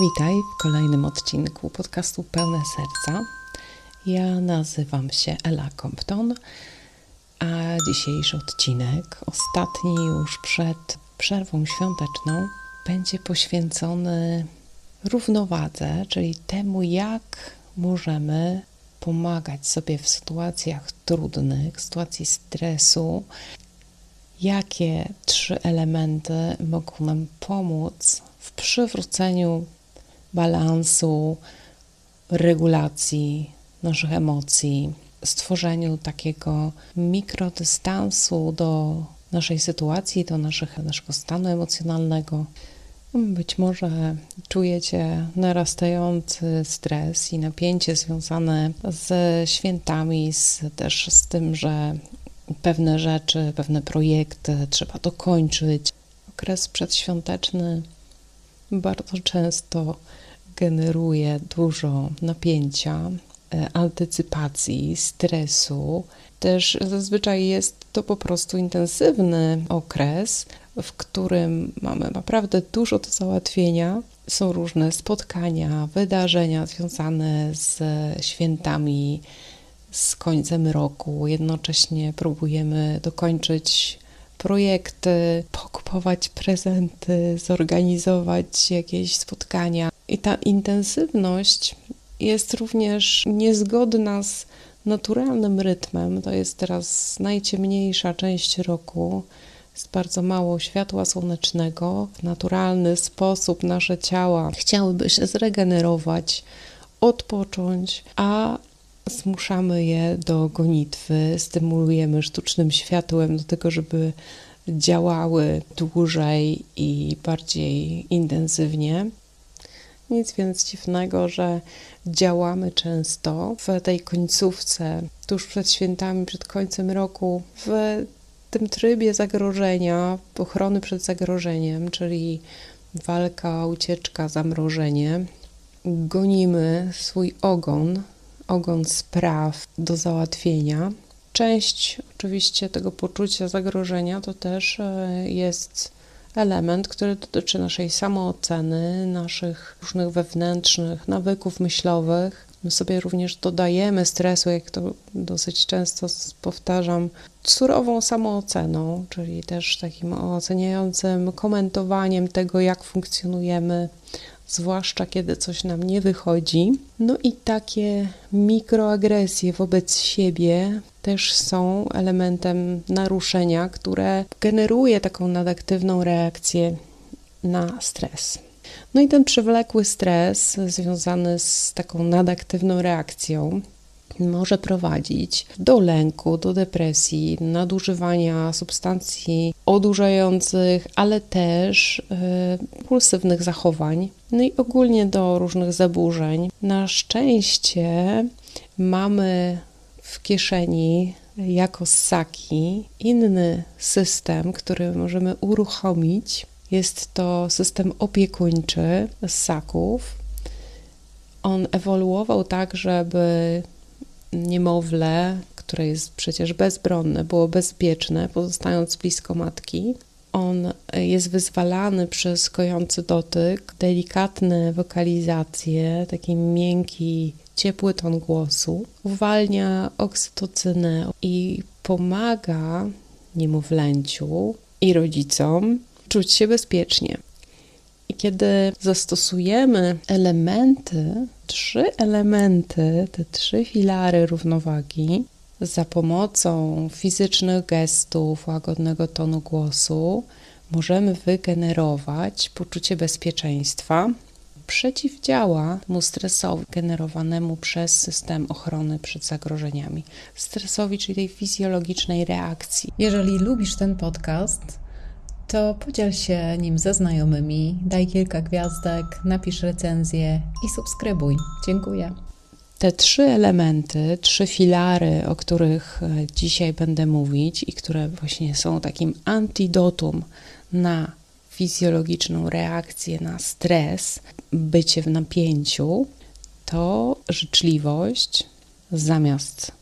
Witaj w kolejnym odcinku podcastu Pełne Serca. Ja nazywam się Ela Compton, a dzisiejszy odcinek, ostatni już przed przerwą świąteczną, będzie poświęcony równowadze, czyli temu, jak możemy pomagać sobie w sytuacjach trudnych, sytuacji stresu, jakie trzy elementy mogą nam pomóc w przywróceniu balansu, regulacji naszych emocji, stworzeniu takiego mikrodystansu do naszej sytuacji, do naszych, naszego stanu emocjonalnego. Być może czujecie narastający stres i napięcie związane ze świętami, z, też z tym, że pewne rzeczy, pewne projekty trzeba dokończyć. Okres przedświąteczny bardzo często generuje dużo napięcia, e, antycypacji, stresu. Też zazwyczaj jest to po prostu intensywny okres, w którym mamy naprawdę dużo do załatwienia. Są różne spotkania, wydarzenia związane z świętami, z końcem roku. Jednocześnie próbujemy dokończyć projekty, pokupować prezenty, zorganizować jakieś spotkania. I ta intensywność jest również niezgodna z naturalnym rytmem. To jest teraz najciemniejsza część roku. Jest bardzo mało światła słonecznego. W naturalny sposób nasze ciała chciałyby się zregenerować, odpocząć, a zmuszamy je do gonitwy, stymulujemy sztucznym światłem do tego, żeby działały dłużej i bardziej intensywnie. Nic więc dziwnego, że działamy często w tej końcówce, tuż przed świętami, przed końcem roku, w tym trybie zagrożenia, ochrony przed zagrożeniem, czyli walka, ucieczka, zamrożenie. Gonimy swój ogon, ogon spraw do załatwienia. Część oczywiście tego poczucia zagrożenia to też e, jest element, który dotyczy naszej samooceny, naszych różnych wewnętrznych nawyków myślowych. My sobie również dodajemy stresu, jak to dosyć często powtarzam, surową samooceną, czyli też takim oceniającym komentowaniem tego, jak funkcjonujemy, zwłaszcza kiedy coś nam nie wychodzi. No i takie mikroagresje wobec siebie też są elementem naruszenia, które generuje taką nadaktywną reakcję na stres. No i ten przewlekły stres związany z taką nadaktywną reakcją może prowadzić do lęku, do depresji, nadużywania substancji odurzających, ale też y, impulsywnych zachowań, no i ogólnie do różnych zaburzeń. Na szczęście mamy w kieszeni jako ssaki inny system, który możemy uruchomić. Jest to system opiekuńczy ssaków. On ewoluował tak, żeby niemowlę, które jest przecież bezbronne, było bezpieczne, pozostając blisko matki. On jest wyzwalany przez kojący dotyk, delikatne wokalizacje, taki miękki, ciepły ton głosu, uwalnia oksytocynę i pomaga niemowlęciu i rodzicom czuć się bezpiecznie. I kiedy zastosujemy elementy, trzy elementy, te trzy filary równowagi, za pomocą fizycznych gestów, łagodnego tonu głosu, możemy wygenerować poczucie bezpieczeństwa, przeciwdziała mu stresowi generowanemu przez system ochrony przed zagrożeniami. Stresowi, czyli tej fizjologicznej reakcji. Jeżeli lubisz ten podcast, to podziel się nim ze znajomymi, daj kilka gwiazdek, napisz recenzję i subskrybuj. Dziękuję. Te trzy elementy, trzy filary, o których e, dzisiaj będę mówić i które właśnie są takim antidotum na fizjologiczną reakcję na stres, bycie w napięciu, to życzliwość zamiast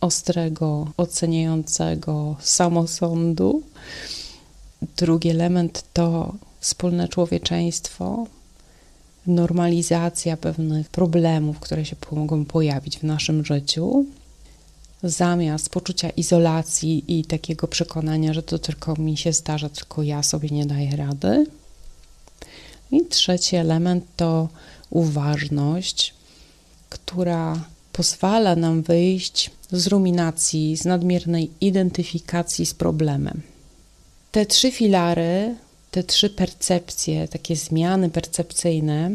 ostrego, oceniającego samosądu. Drugi element to wspólne człowieczeństwo, normalizacja pewnych problemów, które się mogą pojawić w naszym życiu, zamiast poczucia izolacji i takiego przekonania, że to tylko mi się zdarza, tylko ja sobie nie daję rady. I trzeci element to uważność, która pozwala nam wyjść z ruminacji, z nadmiernej identyfikacji z problemem. Te trzy filary, te trzy percepcje, takie zmiany percepcyjne,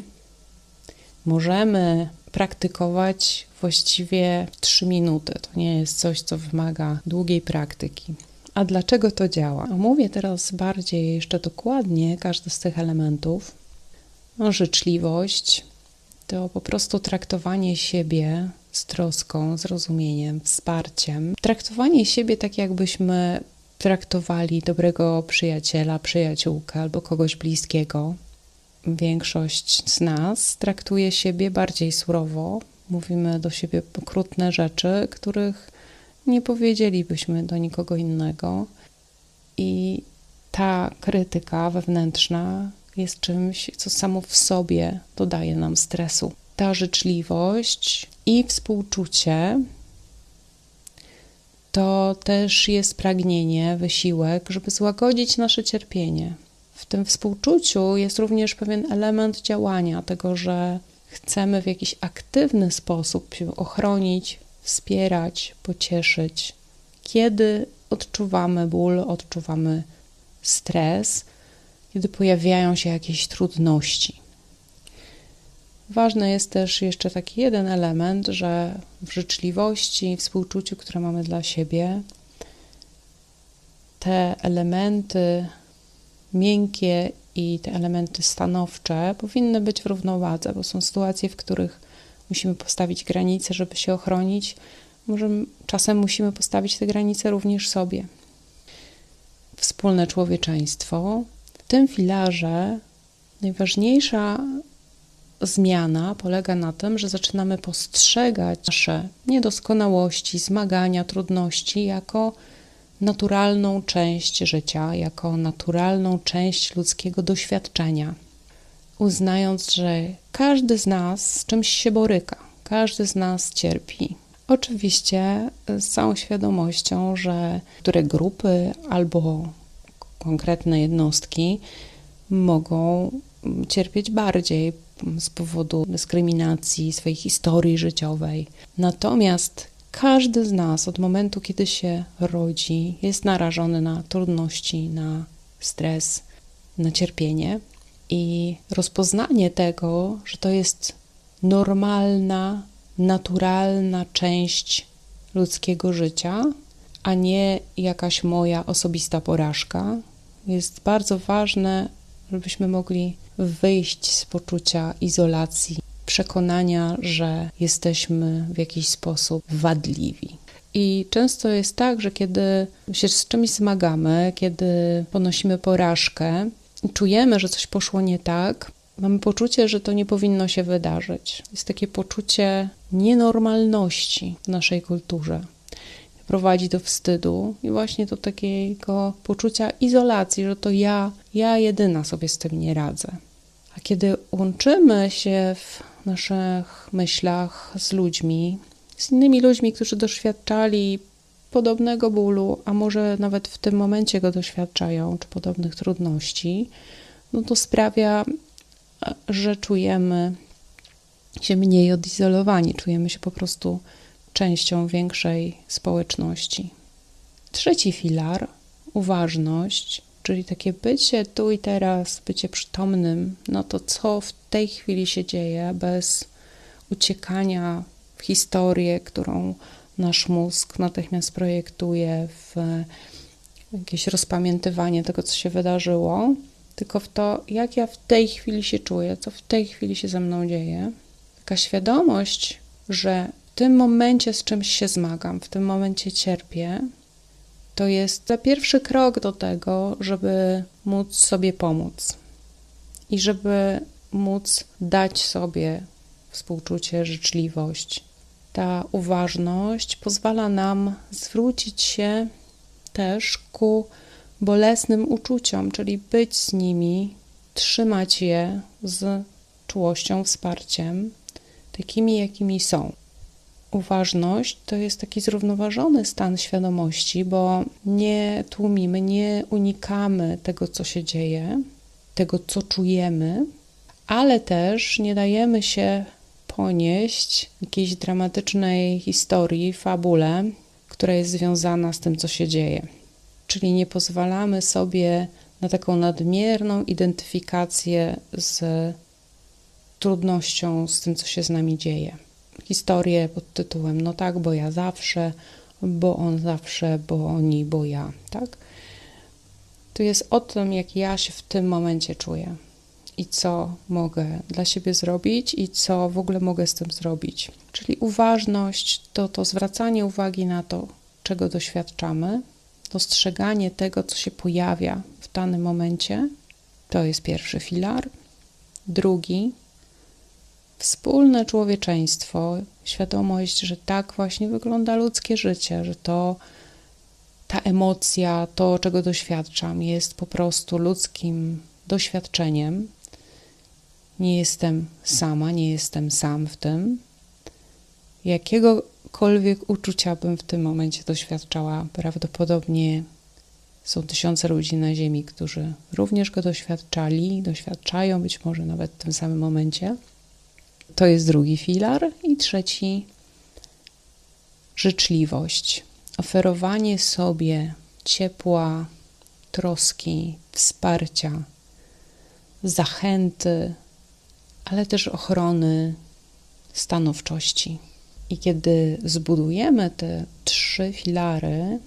możemy praktykować właściwie w 3 minuty. To nie jest coś, co wymaga długiej praktyki. A dlaczego to działa? Omówię teraz bardziej, jeszcze dokładnie każdy z tych elementów. No, życzliwość to po prostu traktowanie siebie z troską, zrozumieniem, wsparciem. Traktowanie siebie tak, jakbyśmy traktowali dobrego przyjaciela, przyjaciółkę albo kogoś bliskiego. Większość z nas traktuje siebie bardziej surowo. Mówimy do siebie okrutne rzeczy, których nie powiedzielibyśmy do nikogo innego. I ta krytyka wewnętrzna jest czymś, co samo w sobie dodaje nam stresu. Ta życzliwość i współczucie to też jest pragnienie, wysiłek, żeby złagodzić nasze cierpienie. W tym współczuciu jest również pewien element działania, tego, że chcemy w jakiś aktywny sposób się ochronić, wspierać, pocieszyć. Kiedy odczuwamy ból, odczuwamy stres, kiedy pojawiają się jakieś trudności. Ważny jest też jeszcze taki jeden element, że w życzliwości, współczuciu, które mamy dla siebie, te elementy miękkie i te elementy stanowcze powinny być w równowadze, bo są sytuacje, w których musimy postawić granice, żeby się ochronić. Może czasem musimy postawić te granice również sobie. Wspólne człowieczeństwo. W tym filarze najważniejsza zmiana polega na tym, że zaczynamy postrzegać nasze niedoskonałości, zmagania, trudności jako naturalną część życia, jako naturalną część ludzkiego doświadczenia, uznając, że każdy z nas z czymś się boryka, każdy z nas cierpi. Oczywiście z całą świadomością, że które grupy albo konkretne jednostki mogą cierpieć bardziej z powodu dyskryminacji, swojej historii życiowej. Natomiast każdy z nas od momentu, kiedy się rodzi, jest narażony na trudności, na stres, na cierpienie. I rozpoznanie tego, że to jest normalna, naturalna część ludzkiego życia, a nie jakaś moja osobista porażka, jest bardzo ważne, żebyśmy mogli wyjść z poczucia izolacji, przekonania, że jesteśmy w jakiś sposób wadliwi. I często jest tak, że kiedy się z czymś zmagamy, kiedy ponosimy porażkę, czujemy, że coś poszło nie tak, mamy poczucie, że to nie powinno się wydarzyć. Jest takie poczucie nienormalności w naszej kulturze prowadzi do wstydu i właśnie do takiego poczucia izolacji, że to ja, ja jedyna sobie z tym nie radzę. A kiedy łączymy się w naszych myślach z ludźmi, z innymi ludźmi, którzy doświadczali podobnego bólu, a może nawet w tym momencie go doświadczają, czy podobnych trudności, no to sprawia, że czujemy się mniej odizolowani, czujemy się po prostu częścią większej społeczności. Trzeci filar uważność, czyli takie bycie tu i teraz, bycie przytomnym na to, co w tej chwili się dzieje, bez uciekania w historię, którą nasz mózg natychmiast projektuje w jakieś rozpamiętywanie tego, co się wydarzyło, tylko w to, jak ja w tej chwili się czuję, co w tej chwili się ze mną dzieje. Taka świadomość, że tym momencie z czymś się zmagam, w tym momencie cierpię, to jest pierwszy krok do tego, żeby móc sobie pomóc i żeby móc dać sobie współczucie, życzliwość. Ta uważność pozwala nam zwrócić się też ku bolesnym uczuciom, czyli być z nimi, trzymać je z czułością, wsparciem, takimi jakimi są. Uważność to jest taki zrównoważony stan świadomości, bo nie tłumimy, nie unikamy tego, co się dzieje, tego, co czujemy, ale też nie dajemy się ponieść jakiejś dramatycznej historii, fabule, która jest związana z tym, co się dzieje. Czyli nie pozwalamy sobie na taką nadmierną identyfikację z trudnością, z tym, co się z nami dzieje. Historię pod tytułem No tak, bo ja zawsze, bo on zawsze, bo oni, bo ja, tak? To jest o tym, jak ja się w tym momencie czuję i co mogę dla siebie zrobić i co w ogóle mogę z tym zrobić. Czyli uważność to to zwracanie uwagi na to, czego doświadczamy, dostrzeganie tego, co się pojawia w danym momencie. To jest pierwszy filar. Drugi wspólne człowieczeństwo, świadomość, że tak właśnie wygląda ludzkie życie, że to ta emocja, to czego doświadczam, jest po prostu ludzkim doświadczeniem. Nie jestem sama, nie jestem sam w tym. Jakiegokolwiek uczucia bym w tym momencie doświadczała, prawdopodobnie są tysiące ludzi na Ziemi, którzy również go doświadczali, doświadczają być może nawet w tym samym momencie. To jest drugi filar. I trzeci życzliwość. Oferowanie sobie ciepła, troski, wsparcia, zachęty, ale też ochrony, stanowczości. I kiedy zbudujemy te trzy filary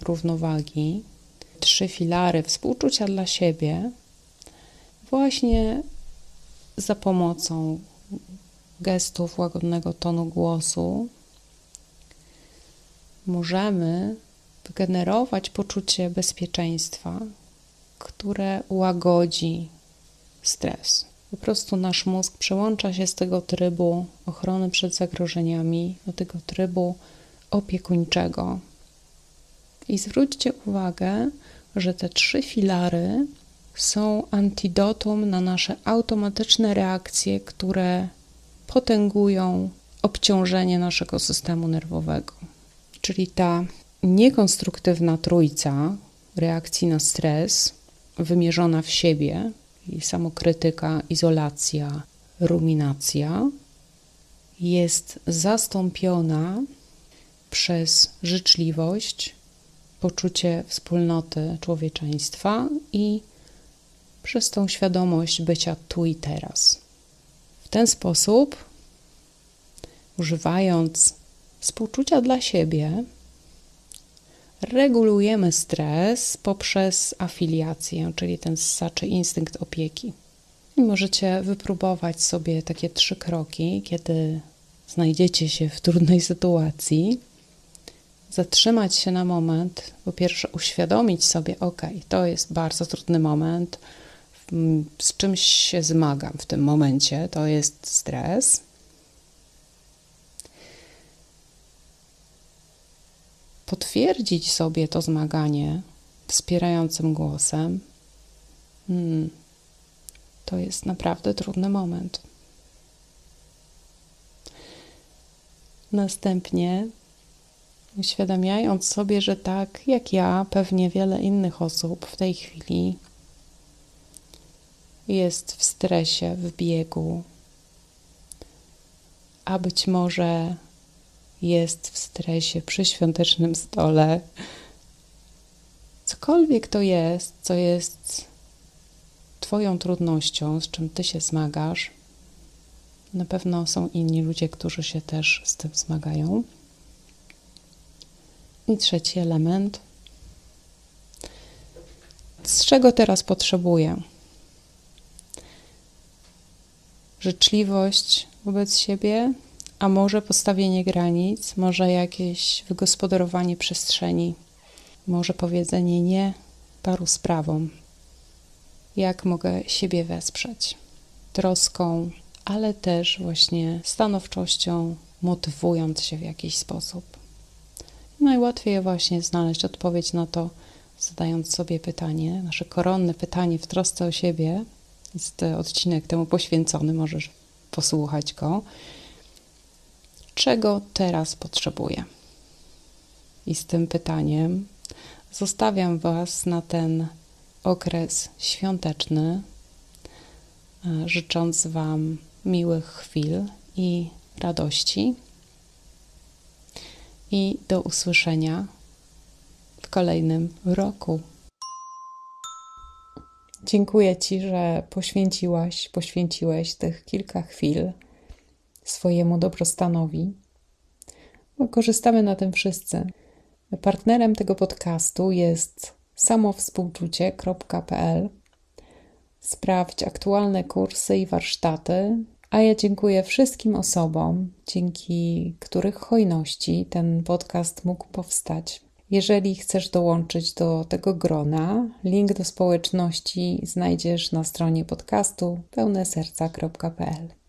równowagi, trzy filary współczucia dla siebie, właśnie za pomocą gestów łagodnego tonu głosu możemy wygenerować poczucie bezpieczeństwa, które łagodzi stres. Po prostu nasz mózg przełącza się z tego trybu ochrony przed zagrożeniami do tego trybu opiekuńczego. I zwróćcie uwagę, że te trzy filary są antidotum na nasze automatyczne reakcje, które potęgują obciążenie naszego systemu nerwowego. Czyli ta niekonstruktywna trójca reakcji na stres, wymierzona w siebie, i samokrytyka, izolacja, ruminacja, jest zastąpiona przez życzliwość, poczucie wspólnoty człowieczeństwa i przez tą świadomość bycia tu i teraz. W ten sposób, używając współczucia dla siebie, regulujemy stres poprzez afiliację, czyli ten ssaczy instynkt opieki. I możecie wypróbować sobie takie trzy kroki, kiedy znajdziecie się w trudnej sytuacji, zatrzymać się na moment, po pierwsze uświadomić sobie, ok, to jest bardzo trudny moment, z czymś się zmagam w tym momencie, to jest stres. Potwierdzić sobie to zmaganie wspierającym głosem. Hmm, to jest naprawdę trudny moment. Następnie uświadamiając sobie, że tak jak ja, pewnie wiele innych osób w tej chwili jest w stresie, w biegu, a być może jest w stresie przy świątecznym stole. Cokolwiek to jest, co jest Twoją trudnością, z czym Ty się zmagasz, na pewno są inni ludzie, którzy się też z tym zmagają. I trzeci element. Z czego teraz potrzebuję? Życzliwość wobec siebie, a może postawienie granic, może jakieś wygospodarowanie przestrzeni, może powiedzenie nie paru sprawom. Jak mogę siebie wesprzeć? Troską, ale też właśnie stanowczością, motywując się w jakiś sposób. Najłatwiej właśnie znaleźć odpowiedź na to, zadając sobie pytanie, nasze koronne pytanie w trosce o siebie, Jest odcinek temu poświęcony, możesz posłuchać go. Czego teraz potrzebuję? I z tym pytaniem zostawiam Was na ten okres świąteczny, e, życząc Wam miłych chwil i radości. I do usłyszenia w kolejnym roku. Dziękuję Ci, że poświęciłaś, poświęciłeś tych kilka chwil swojemu dobrostanowi. Bo korzystamy na tym wszyscy. Partnerem tego podcastu jest samowspółczucie.pl. Sprawdź aktualne kursy i warsztaty, a ja dziękuję wszystkim osobom, dzięki których hojności ten podcast mógł powstać. Jeżeli chcesz dołączyć do tego grona, link do społeczności znajdziesz na stronie podcastu pełneserca.pl.